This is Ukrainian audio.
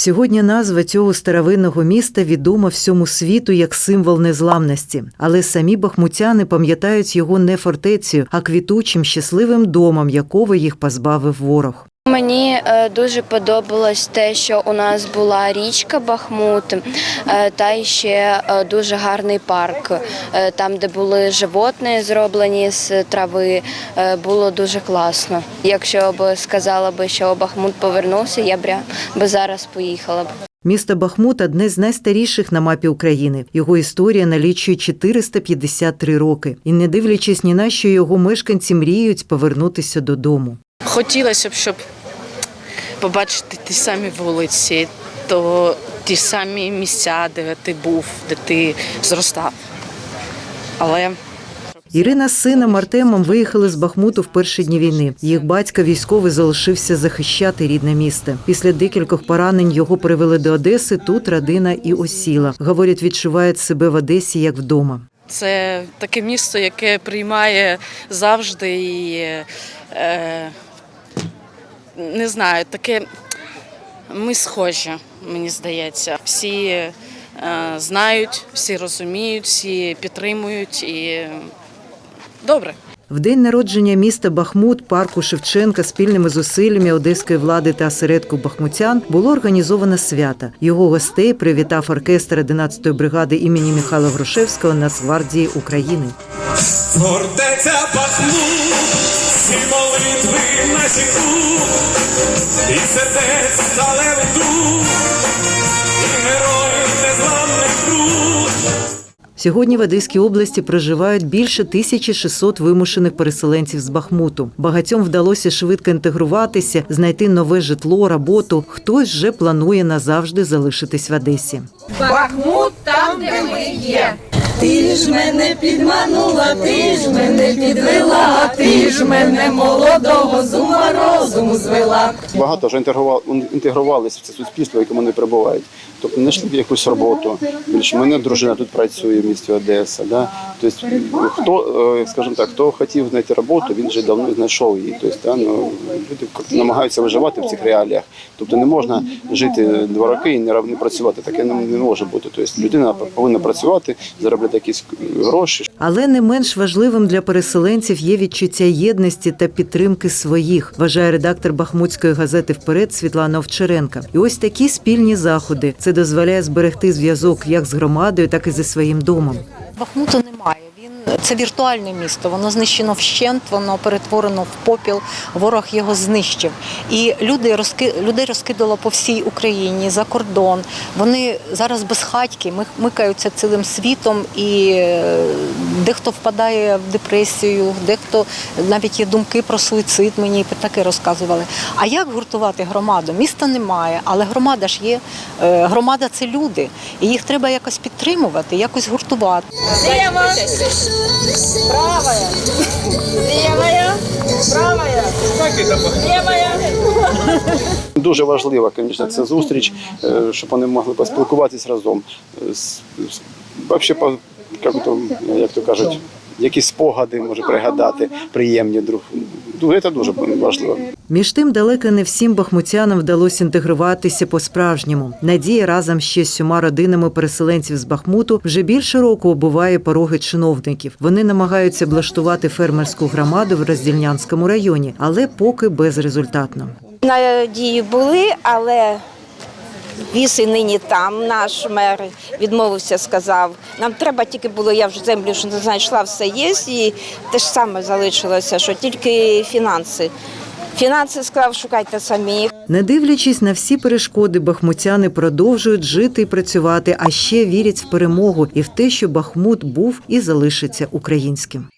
Сьогодні назва цього старовинного міста відома всьому світу як символ незламності, але самі бахмутяни пам'ятають його не фортецею, а квітучим щасливим домом, якого їх позбавив ворог. Мені е, дуже подобалось те, що у нас була річка Бахмут, е, та ще е, дуже гарний парк. Там, де були животні зроблені з трави, було дуже класно. Якщо б сказала би, що Бахмут повернувся, я б зараз поїхала б. Місто Бахмут одне з найстаріших на мапі України. Його історія налічує 453 роки. І не дивлячись ні на що, його мешканці мріють повернутися додому. Хотілося б, щоб побачити ті самі вулиці, то ті самі місця, де ти був, де ти зростав. Але Ірина з сином Артемом виїхали з Бахмуту в перші дні війни. Їх батько військовий залишився захищати рідне місто. Після декількох поранень його перевели до Одеси. Тут родина і осіла. Говорять, відчувають себе в Одесі як вдома. це таке місто, яке приймає завжди і е, не знаю, таке ми схожі, мені здається. Всі е, знають, всі розуміють, всі підтримують і добре. В день народження міста Бахмут, парку Шевченка спільними зусиллями одеської влади та осередку бахмутян було організовано свято. Його гостей привітав оркестр 11-ї бригади імені Михайла Грушевського Нацгвардії України. Фортеця Бахмут, всі молитви наші тут, і сердець сталевий дух, і героїв незламних крут. Сьогодні в Одеській області проживають більше 1600 вимушених переселенців з Бахмуту. Багатьом вдалося швидко інтегруватися, знайти нове житло, роботу. Хтось вже планує назавжди залишитись в Одесі. Бахмут там, де ми є. Ти ж мене підманула, ти ж мене підвела, ти ж мене молодого з ума розуму звела. Багато вже інтегрували, інтегрувалися в це суспільство, в якому вони перебувають. Тобто знайшли б якусь роботу. Більше мене дружина тут працює в місті Одеса. Да? Тобто, хто, е, скажімо так, хто хотів знайти роботу, він вже давно знайшов її. Тобто, да, ну, люди намагаються виживати в цих реаліях. Тобто не можна жити два роки і не працювати. Таке не може бути. Тобто людина повинна працювати, заробляти якісь гроші, Але не менш важливим для переселенців є відчуття єдності та підтримки своїх, вважає редактор Бахмутської газети Вперед Світлана Овчаренка. І ось такі спільні заходи це дозволяє зберегти зв'язок як з громадою, так і зі своїм домом. Бахмуту немає. Він це віртуальне місто. Воно знищено вщент, воно перетворено в попіл. Ворог його знищив. І люди розки людей розкидало по всій Україні за кордон. Вони зараз безхатьки, микаються цілим світом, і е, дехто впадає в депресію, дехто навіть є думки про суїцид. Мені таке розказували. А як гуртувати громаду? Міста немає, але громада ж є. Е, Громада це люди, і їх треба якось підтримувати, якось гуртувати. Правая, левая, правая, левая. Дуже важлива, звісно, ця зустріч, е, щоб вони могли поспілкуватись разом. Е, то, як то кажуть, якісь спогади може пригадати, приємні друг. Ну, Це дуже важливо. Між тим, далеко не всім бахмутянам вдалося інтегруватися по-справжньому. Надія разом ще з сьома родинами переселенців з Бахмуту вже більше року обуває пороги чиновників. Вони намагаються облаштувати фермерську громаду в Роздільнянському районі, але поки безрезультатно. Надії були, але віз і нині там. Наш мер відмовився, сказав. Нам треба тільки було, я вже землю ж не знайшла, все є. І те ж саме залишилося, що тільки фінанси. Фінанси сказав, шукайте самі. Не дивлячись на всі перешкоди, бахмутяни продовжують жити і працювати, а ще вірять в перемогу і в те, що Бахмут був і залишиться українським.